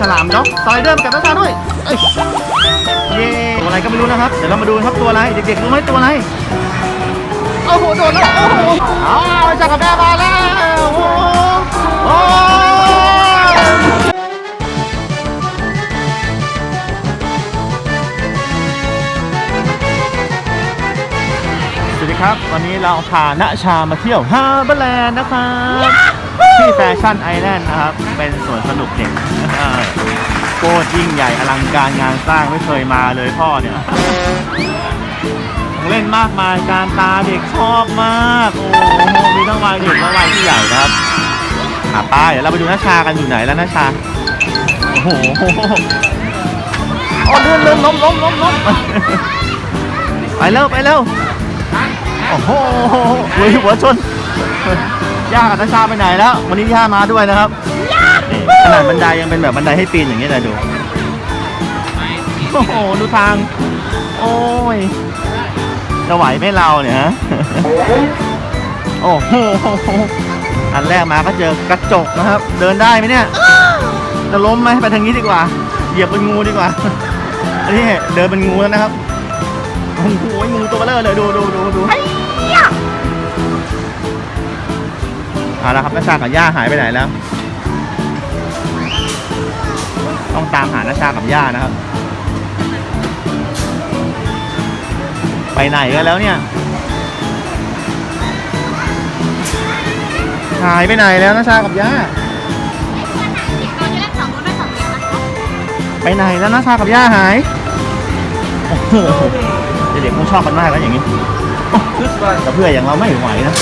ฉลามด็อกสไลเดอร์มากับนัชชาด้วยเอ้ยเย้ตัวอะไรก็ไม่รู้นะครับ เดี๋ยวเรามาดูครับตัวอะไร เด็กๆรู้ไหมตัวอะไร โอ้โห โดนแล้ว โอ้โหอ้าวจักรแม่มาแล้ว โอ้โหโอ้สวัสดีครับ วันนี้เราพาณชามาเที่ยวฮาร์เบอร์แลนด์นะครับ ที่แฟชั่นไอแลนด์นะครับ เป็นสวนสนุกเด็กโคตรยิ่งใหญ่อลังการงานสร้างไม่เคยมาเลยพ่อเนี่ยเล่นมากมายการตาเด็กชอบมาก โอ้โหมีทั้งวัยเด็กและวัยที่ใหญ่ครับอะป้าเดี๋ยวเราไปดูน้าชากันอยู่ไหนแล้วน้าชา โอ้โหอ๋อเลื่อนเลื่อนล้มล้มล้มล้มไปเร็วไปเร็วโอ้โหหัวชน ย่ากับน้าชาไปไหนแล้ว วันนี้ย่ามาด้วยนะครับนี่ขนาดบันไดยังเป็นแบบบันไดให้ปีนอย่างนี้เลยดูโอ้โหดูทาง โอ้ยจะไหวไหมเราเนี่ยฮะโอ้โหอันแรกมาก็เจอกระจกนะครับ เดินได้ไหมเนี่ย จะล้มไหมไปทางนี้ดีกว่า เหยียบเป็นงูดีกว่าอันนี้เดินเป็นงูแล้วนะครับโอ้โหงูตัวเบลอเลยดูดูดูดู เอาละครับนาชากับย่าหายไปไหนแล้ว ต้องตามหานาชากับย่านะครับ ไปไหนกันแล้วเนี่ย หายไปไหนแล้วนะชากับย่า ไปไหนแล้วนะชากับย่าหาย โอ้โหเด็กๆคงชอบกันมากแล้วอย่างนี้ แต่เพื่อนอย่างเราไม่ไหวนะ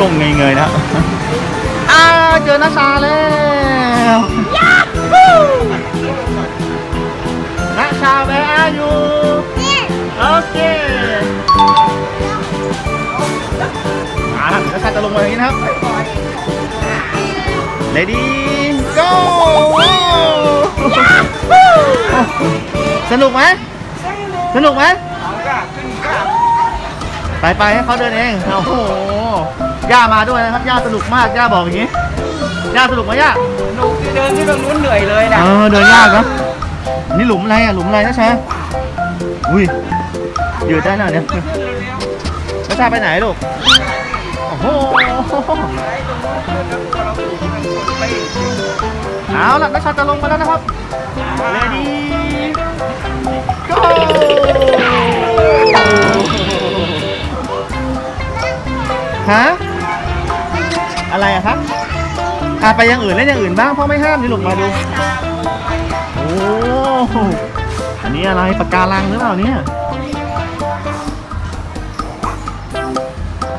ตรงๆเงยๆนะอ้าเจอนาชาแล้วนาชาแวร์อายูโอเคอ่านาชาจะลงมาอย่างนี้นะครับ Ready go สนุกไหมสนุกไหม ไปไปให้เขาเดินเอง โอ้โห ย่ามาด้วยนะครับ ย่าสนุกมาก ย่าบอกอย่างนี้ ย่าสนุกไหมย่าหนูเดินที่ตรงนู้นเหนื่อยเลยนะเออเดินยากนะนี่หลุมอะไรอะ หลุมอะไรนะชาอุ้ยยืดได้แล้วเนี่ยแล้วชาไปไหนลูก โอ้โห เอาล่ะนักชาจะลงมาแล้วนะครับ ready go ฮะอะไรอะครับอะไปอย่างอื่นเล่นอย่างอื่นบ้างพ่อไม่ห้ามนี่ลูกมาดูโอ้โหอันนี้อะไรปากการังหรือเปล่าเนี่ย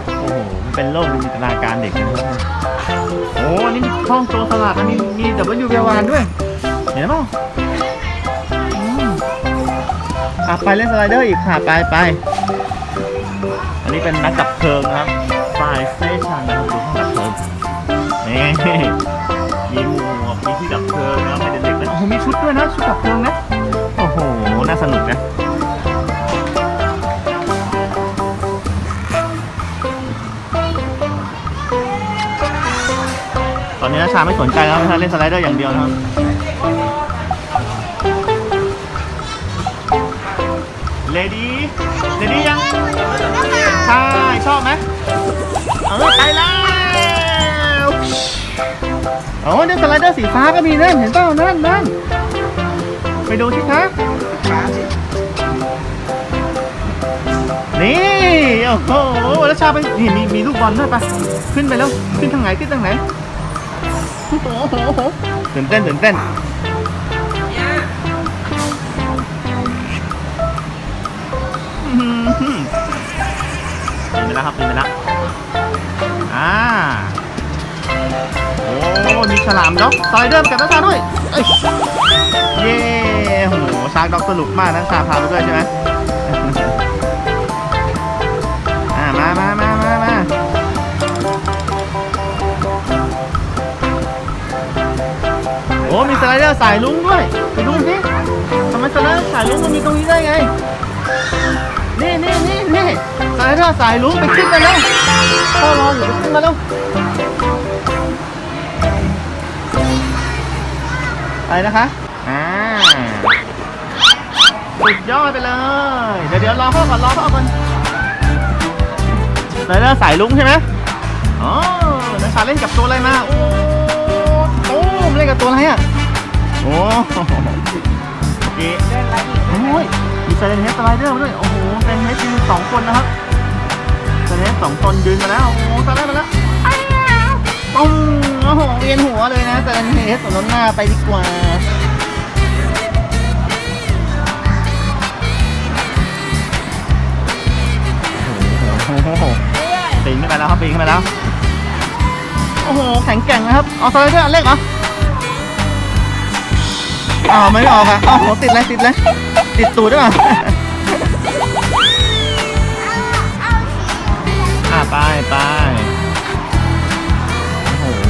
โอ้โหมันเป็นโลกจินตนาการเด็กนะครับโอ้อันนี่ห้องโจรสลัดนะมีมีดับเบิลยูเววานด้วยเห็นเปล่าอืมอะไปเล่นสไลเดอร์อีกค่ะไปไปอันนี้เป็นนักดับเพลิงนะครับ ไสเตชันนะครับดูห้องดับเพลิงนี่มีหมวกมีที่ดับเพลิงนะครับให้เด็กๆเล่นโอ้โหมีชุดด้วยนะชุดดับเพลิงนะโอ้โหน่าสนุกนะตอนนี้นัชชาไม่สนใจแล้วนะเล่นสไลเดอร์อย่างเดียวนะครับเลดี้เลดี้ยังใช่ชอบไหม เออไปแล้วโอ้เดี๋ยวสไลเดอร์สีฟ้าก็มีนั่นเห็นเปล่านั่นนั่นไปดูสิคะนี่โอ้โหแล้วชาไปนี่มีมีลูกบอลด้วยปะขึ้นไปแล้วขึ้นทางไหนขึ้นทางไหนโอ้โหตื่นเต้นตื่นเต้นอื้อหือตื่นไปแล้วครับตื่นไปแล้ว อ่า โอ้ มีฉลามด็อกสไลเดอร์มกับนักชาด้วย เอ้ย เย้โหชาร์กด็อกสนุกมากนักชาพาไปด้วยใช่ไหมอ่า มามามามามาโอ้ มีสไลเดอร์สายลุงด้วย ไปดูสิทำไมสไลเดอร์สายลุงมันมีตรงนี้ได้ไง นี่นี่นี่นี่สไลเดอร์สายลุ้งไปขึ้นมาแล้วพ่อรออยู่ไปขึ้นมาแล้วอะไรนะคะอ่าสุดยอดไปเลย เดี๋ยวเดี๋ยวรอพ่อก่อนรอพ่อก่อนไรเดอร์สายลุงใช่ไหมอ๋อนักชาเล่นกับตัวอะไรมาโอ้โอ้มเล่นกับตัวอะไรอะโอ้โอเคเดินอะไรอีกโอ้ยมี เซเลนเฮสสไลเดอร์มาด้วย โอ้โหเซเลนเฮสยืนสองคนนะครับเซเลนเฮสสองตนยืนมาแล้ว โอ้โหสไลด์มาแล้วอ้าวปุ้งโอ้โหเวียนหัวเลยนะเซเลนเฮสสวนหน้าไปดีกว่าโอ้โหปีนขึ้นไปแล้วครับปีนขึ้นไปแล้ว โอ้โห แข็งแกร่งนะครับ เอาสไลเดอร์อันเล็กเหรออ้าวไม่ออกค่ะอ้าวหัวติดเลยติดเลย ติดตูดด้วยป่ะอ่าไปไปโอ้โห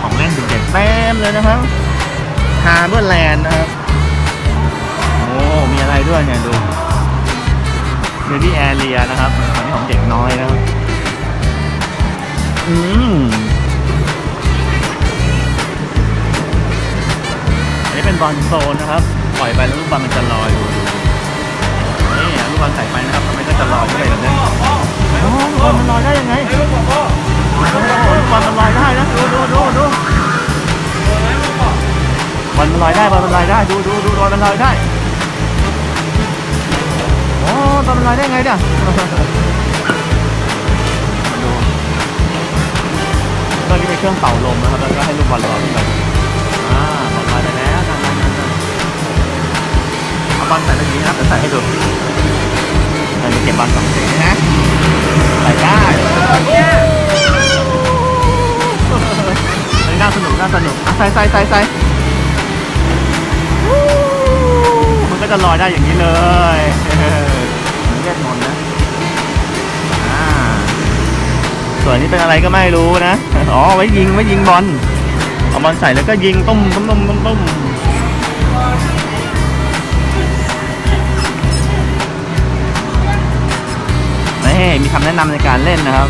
ของเล่นเด็กๆเต็มเลยนะครับฮาร์เบอร์แลนด์นะครับ โอ้ มีอะไรด้วยเนี่ยดูเดดี้แอเรียนะครับอันนี้ของเด็กน้อยนะครับ อืมอันนี้เป็นบอลโซนนะครับ ปล่อยไปแล้วลูกบอลมันจะลอยดูนี่ลูกบอลใส่ไปนะครับมันก็จะลอยขึ้นไปแบบนี้โอ้ลูกบอลมันลอยได้ยังไงลูกบอลมันลอยได้นะดูดูดูดูบอลมันลอยได้บอลมันลอยได้ดูดูดูบอลมันลอยได้โอ้บอลมันลอยได้ไงเนี่ยดูตอนนี้เป็นเครื่องเป่าลมนะครับแล้วก็ให้ลูกบอลลอยขึ้นไป บอลใส่ตรงนี้นะครับเดี๋ยวใส่ให้ดูใส่เก็บบอลสองสีนะใส่ได้เฮ้ยน่าสนุกน่าสนุกอะใส่ใส่ใส่ใส่มันก็จะลอยได้อย่างนี้เลยเหมือนเล่นนนท์นะอ่าส่วนนี้เป็นอะไรก็ไม่รู้นะ อ๋อ ไว้ยิงไว้ยิงบอล เอาบอลใส่แล้วก็ยิงตุ้มตุ้มตุ้มตุ้ม มนี่มีคำแนะนำในการเล่นนะครับ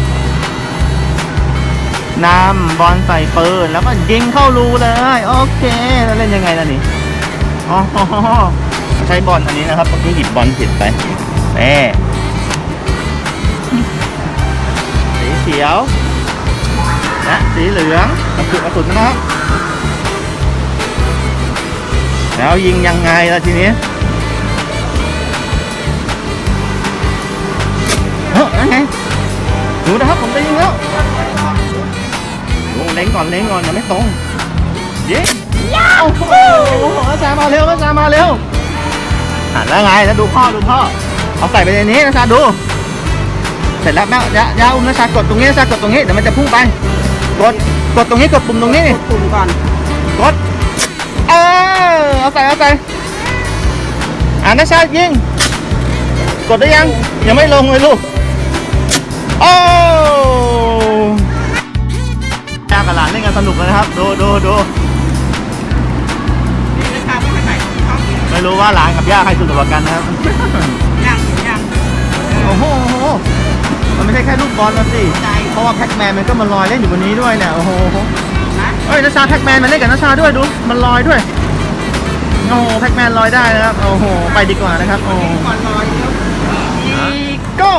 นำบอลใส่ปืนแล้วก็ยิงเข้ารูเลย โอเค แล้วเล่นยังไงล่ะนี่อ๋อใช้บอลอันนี้นะครับเมื่อกี้หยิบบอลผิดไปเน่สีเขียวและสีเหลืองกระสุนกระสุนนะครับ แล้วยิงยังไงล่ะทีนี้ นั่นไงดูนะครับผมจะยิงแล้วโอ้เล็งก่อนเล็งก่อนอย่าไม่ตรงยิงโอ้โหอาจารย์มาเร็วอาจารย์มาเร็วอะแล้วไงแล้วดูพ่อดูพ่อเอาใส่ไปในนี้นะชาดู เสร็จแล้วแม่ยายาอุ้มนะชากดตรงนี้นะชากดตรงนี้เดี๋ยวมันจะพุ่งไปกดกดตรงนี้กดปุ่มตรงนี้นี่กลุ่มก่อนกดเออเอาใส่เอาใส่อ่านะชายิงกดได้ยังยังไม่ลงเลยลูก โอ้ยากับหลานเล่นกันสนุกเลยนะครับ ดูดูดูนี่นะครับไม่ใส่ช่องไม่รู้ว่าหลานกับย่าใครสนุกกว่ากันนะครับ ย่างย่างโอ้โหโอ้โห มันไม่ใช่แค่ลูกบอลนะสิใจเพราะว่าแพ็กแมนมันก็มาลอยเล่นอยู่บนนี้ด้วยเนี่ย โอ้โห นะเอ้ยนัชชาแพ็กแมนมาเล่นกับนัชชาด้วยดู มันลอยด้วย โอ้โห แพ็กแมนลอยได้นะครับ โอ้โห ไปดีกว่านะครับ โอ้ก่อนลอยเดี๋ยวอีโก้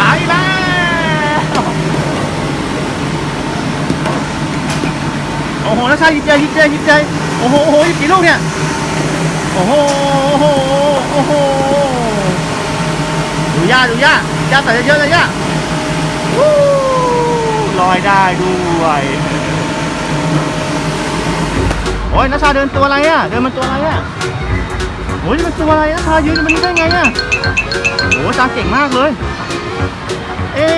ไปแล้วโอ้โหนัชชายิงใจยิงใจยิงใจโอ้โหโอ้โหยิงกี่ลูกเนี่ยโอ้โหโอ้โหโอ้โหดูย่าดูย่าย่าใส่เยอะเลยย่าวู้ลอยได้ด้วยโอ้ยนัชชาเดินตัวอะไรอะ เดินมันตัวอะไรอะโอ้ยมันตัวอะไรนัชชายืนมันได้ไงอะโอ้ชาเก่งมากเลย เอ๊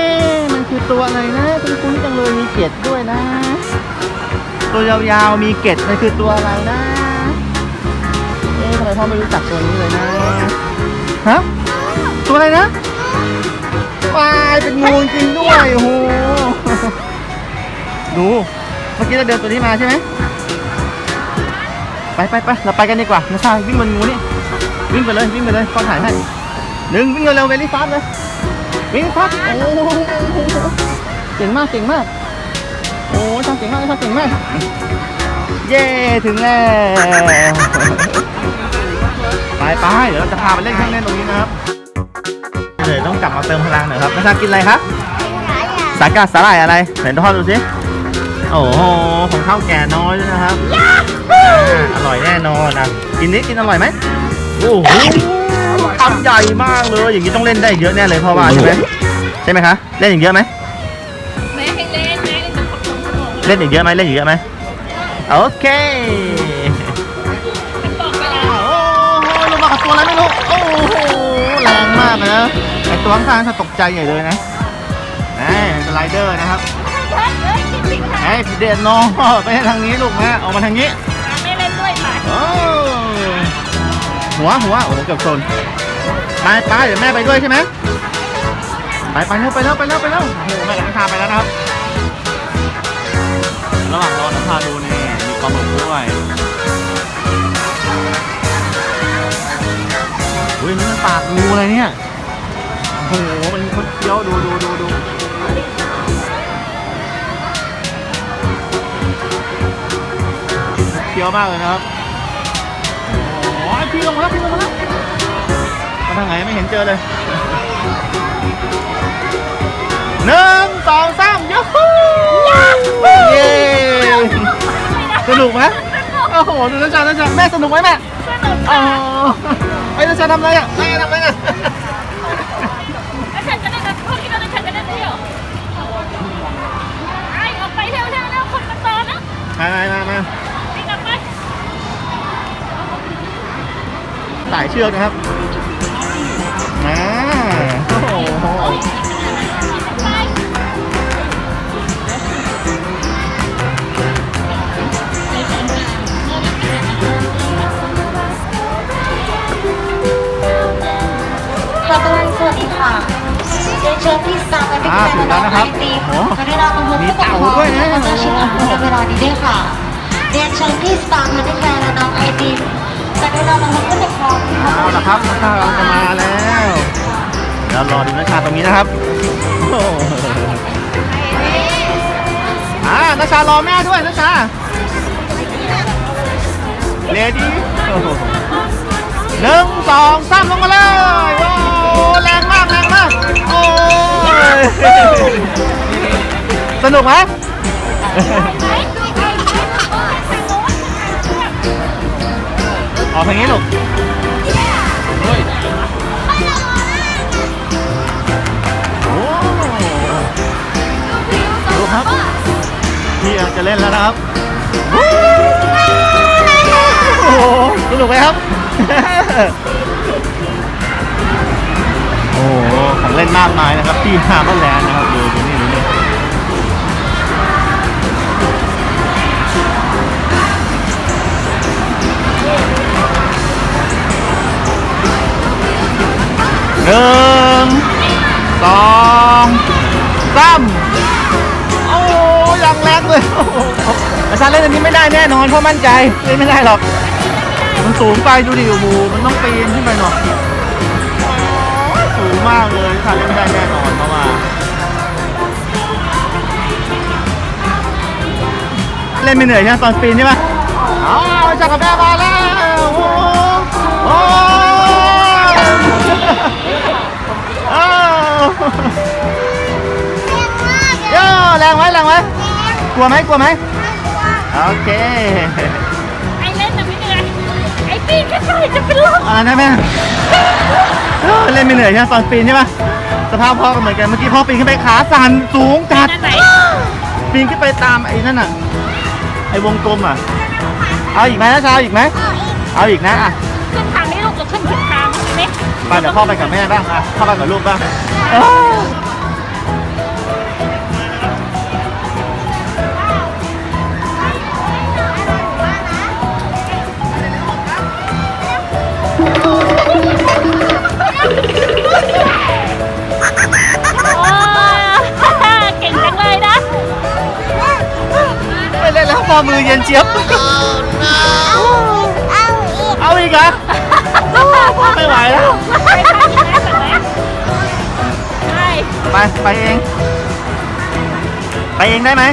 มันคือตัวอะไรนะคุ้นๆจังเลยมีเกล็ดด้วยนะ ตัวยาวๆมีเกล็ดมันคือตัวอะไรนะ เอ๊ทำไมพ่อไม่รู้จักตัวนี้เลยนะฮะตัวอะไรนะวายเป็นงูจริงด้วยโอ้โหดูเมื่อกี้เราเดินตัวนี้มาใช่ไหมไปไปไปเราไปกันดีกว่านะชาวิ่งบนงูนี่วิ่งไปเลยวิ่งไปเลยพ่อถ่ายให้หนึ่งวิ่งเร็วๆเวลี่ฟาสเลย วิ่งฟาสโอ้โหเก่งมากเก่งมาก โอ้ชาเก่งมากชาเก่งมาก เย้ถึงแล้ว ไปไปเดี๋ยวเราจะพาไปเล่นเครื่องเล่นตรงนี้นะครับเดี๋ยวต้องกลับมาเติมพลังหน่อยครับนัชชากินอะไรครับ สายกาสาหร่ายอะไรไหนทอดดูสิ โอ้โห ของข้าวแก่น้อยด้วยนะครับอ่าอร่อยแน่นอนนะกินนี้กินอร่อยไหมโอ้โห คำใหญ่มากเลย อย่างนี้ต้องเล่นได้เยอะแน่เลยพ่อว่าใช่ไหมใช่ไหมคะเล่นอย่างเยอะไหมแม่ให้เล่นแม่เล่นจะขดขดขดเล่นอีกเยอะไหมเล่นอีกเยอะไหมโอเคบอกเวลาโอ้โหลงมากับตัวอะไรไม่รู้โอ้โหแรงมากเลยนะไอตัวข้างๆจะตกใจใหญ่เลยนะแหมสไลเดอร์นะครับเฮ้ยเฮ้ยจริงๆค่ะไอ้พี่เดนน้องไปทางนี้ลูกนะออกมาทางนี้ไม่เล่นด้วยค่ะโอ้หัวหัวโอ้โหเกือบชน ไปไปเดี๋ยวแม่ไปด้วยใช่ไหมไปไปเร็วไปเร็วไปเร็วไปเร็วโอ้โหแม่กับน้ำชาไปแล้วนะครับ ระหว่างรอน้ำชาดูนี่มีปลาหมึกด้วยอุ้ยนี่มันปากงูอะไรเนี่ยโอ้โหมันคดเคี้ยวดูดูดูดูเคี้ยวมากเลยนะครับโอ้โหพี่ลงมาแล้วพี่ลงมาแล้ว มาทางไหนไม่เห็นเจอเลยหนึ่งสองสามยูฮูเย้สนุกไหมโอ้โหดูนัชชานัชชาแม่สนุกไหมแม่สนุกอ๋อไอ้นัชชาทำอะไรอะแม่ทำอะไรอะแล้วฉันจะได้แบบพวกที่เราจะฉันจะได้เที่ยวไอ้ออกไปเร็วเร็วเร็วคนมาต่อนะมามามามาไอ้กลับไปสายเชือกนะครับ อ่าถึงแล้วนะครับตีโอ้โหกรุณาคำพูดมีผู้ปกเต่าครองด้วยนะและประชาชนในเวลานี้ด้วยค่ะเรียนเชิญที่สตาร์บัคและน้องไอติมกรุณาคำพูดผู้ปกครองเอาละครับนัชชาเราจะมาแล้วเดี๋ยวรอดูนัชชาตรงนี้นะครับโอ้โหอ่านัชชารอแม่ด้วยนัชชาเลดี้หนึ่งสองสามลงมาเลยโอ้แรงมากแรงมาก โอ้ยสนุกไหมไหนไอ้ไอ้ทางโน้นออกทางนี้ลูกเฮ้ยโอ้ดูครับพี่จะเล่นแล้วนะครับโอ้โหสนุกไหมครับ โอ้โหของเล่นมากมายนะครับที่ฮาร์เบอร์แลนด์นะครับดูดูนี่ดูนี่หนึ่งสองสามโอ้ยังแรงเลยอาจาเล่นอันนี้ไม่ได้แน่นอนเพราะมั่นใจเล่นไม่ได้หรอก มันสูงไปดูดิโอ้โหมันต้องปีนขึ้นไปหน่อย อ้ยสูงมากเลยค่ะเล่นไม่ได้แน่นอนเพราะว่าเล่นไม่เหนื่อยใช่ไหมตอนปีนใช่ไหมอ๋อจากกับแม่มาแล้ว โอ้โหโอ้ยอ้าวโย่แรงไหมแรงไหมกลัวไหมกลัวไหมโอเค ไอ้เล่นแต่ไม่เหนื่อย ไอ้ปีนแค่ใส่จะเป็นลมอะไรนะแม่ เออเล่นไม่เหนื่อยใช่ไหมตอนปีนใช่ไหมสภาพพ่อก็เหมือนกันเมื่อกี้พ่อปีนขึ้นไปขาสั่นสูงจัดนั่นไหนปีนขึ้นไปตามไอ้นั่นน่ะไอ้วงกลมอะเอาอีกไหมนะชาวอีกไหมเอาอีกนะอะขึ้นทางนี้ลูกจะขึ้นผิดทางใช่ไหมไปเดี๋ยวพ่อไปกับแม่บ้างอะพ่อไปกับลูกบ้าง เย็นเจี๊ยบ เอาอีกเอาอีกเหรอไม่ไหวแล้วไป ไปเอง ไปเองได้ไหม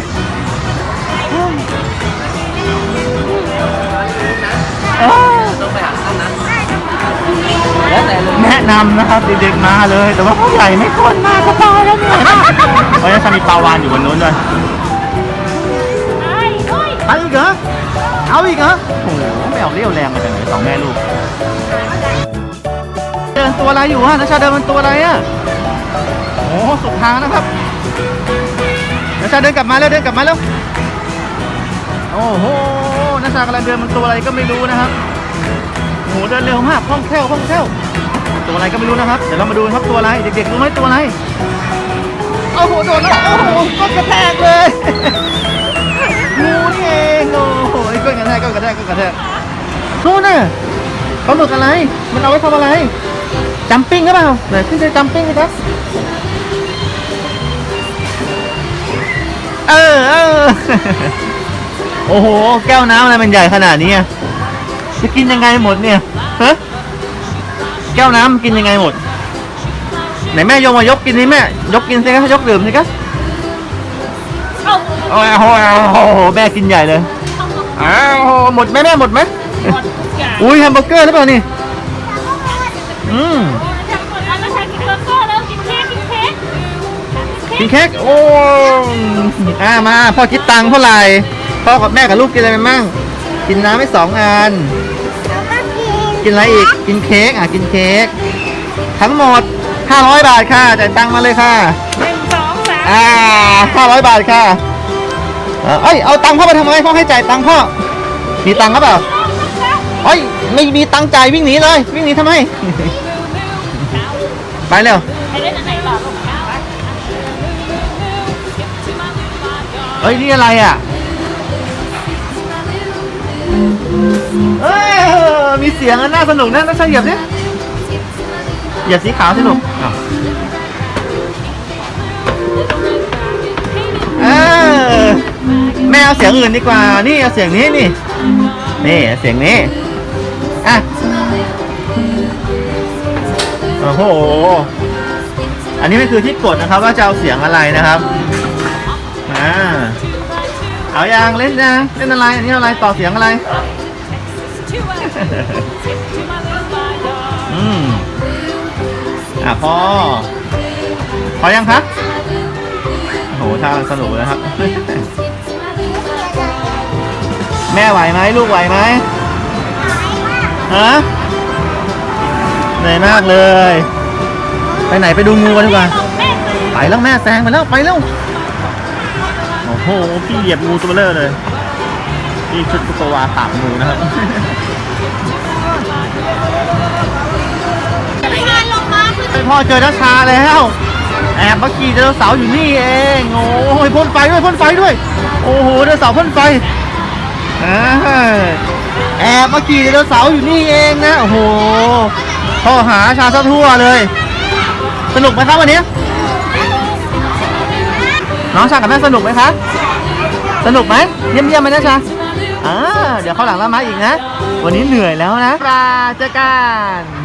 แนะนำนะครับเด็กๆมาเลย แต่ว่าผู้ใหญ่ไม่ควรมาก็ายแล้วเนี่ยเพราะฉะนั้นมีปลาวานอยู่บนนู้นด้วย เฮ้ยเอาอีกเหรอ เอาอีกเหรอ โอ้โหไม่เอาเรี่ยวแรงมาจากไหนสองแม่ลูก เดินตัวอะไรอยู่ฮะนัชชาเดินมันตัวอะไรอะโอ้สุดทางนะครับนัชชาเดินกลับมาแล้วเดินกลับมาแล้ว โอ้โหนัชชากำลังเดินมันตัวอะไรก็ไม่รู้นะครับโอ้โหเดินเร็วมากคล่องแคล่วคล่องแคล่วตัวอะไรก็ไม่รู้นะครับ เดี๋ยวเรามาดูครับตัวอะไร เด็กๆรู้ไหมตัวอะไร โอ้โห โดนแล้ว โอ้โหก็กระ กก้นกระแทกก้นกระแทกนู่นน่ะเขาหมึกอะไร มันเอาไว้ทำอะไรจัมปิ้งหรือเปล่าไหนขึ้นไปจัมปิ้งนะครับเออเออโอ้โห แก้วน้ำอะไรมันใหญ่ขนาดนี้อะจะกินยังไงหมดเนี่ยฮะแก้วน้ำกินยังไงหมด ไหนแม่ยกมายกกินนี่แม่ ยกกินสิครับยกดื่มสิครับเอาโอ้โหโอ้โหแม่กินใหญ่เลย อ้าวหมดไหมแม่หมดไหมหมดทุกอย่างอุ้ยแฮมเบอร์เกอร์หรือเปล่านี่อืมทำหมดแล้วแล้วใช้กินเบอร์เกอร์แล้วกินเค้กกินเค้กกินเค้กโอ้อ่ามาพ่อคิดตังค์เท่าไหร่พ่อกับแม่กับลูกกินอะไรไปมั่งกินน้ำไม่สองอันกินอะไรอีกกินเค้กอะกินเค้กทั้งหมด 500 บาทค่ะจ่ายตังค์มาเลยค่ะหนึ่งสองสามอ่า500 บาทค่ะ เอ่อเอ้ยเอาตังค์พ่อไปทำไมพ่อให้จ่ายตังค์พ่อมีตังค์ก็เปล่าเฮ้ยไม่มีตังค์จ่ายวิ่งหนีเลยวิ่งหนีทำไม ไปเร็วให้เล่นอันไหนต่อลูกเฮ้ยนี่อะไรอะเอ้ยมีเสียงอันน่าสนุกนะนักชาเหยียบดิเหยียบสีขาวสิลูก แม่เอาเสียงอื่นดีกว่า นี่เอาเสียงนี้นี่ นี่เสียงนี้ อะ โอ้โห อันนี้ไม่คือที่กดนะครับ ว่าจะเอาเสียงอะไรนะครับ อ่า เอายางเล่นนะเล่นอะไร อันนี้อะไรต่อเสียงอะไร อืมอะพอพอยังครับโอ้โหท่าสนุกเลยครับ แม่ไหวไหมลูกไหวไหมฮะเหนื่อยมากเลย ไปไหนไปดูงูกันดีกว่าไปแล้วแม่แซงไปแล้วไปแล้วโอ้โหพี่เหยียบงูตัวเลอเลยพี่ชุดกุกวาปาบงูนะครับพ่อเจอนัชชาแล้ว แอบมาขี่ไดโนเสาร์อยู่นี่เองโอ้ยพ่นไฟด้วยพ่นไฟด้วย โอ้โหไดโนเสาร์พ่นไฟ อ่าแอบมาขี่ไดโนเสาร์อยู่นี่เองนะโอ้โหพ่อหาชาซะทั่วเลย สนุกไหมครับวันนี้น้องชากับแม่สนุกไหมคะสนุกไหมเยี่ยมเยี่ยมไหมนะชาอ่าเดี๋ยวเขาหลังเรามาอีกนะ วันนี้เหนื่อยแล้วนะปลาเจอกัน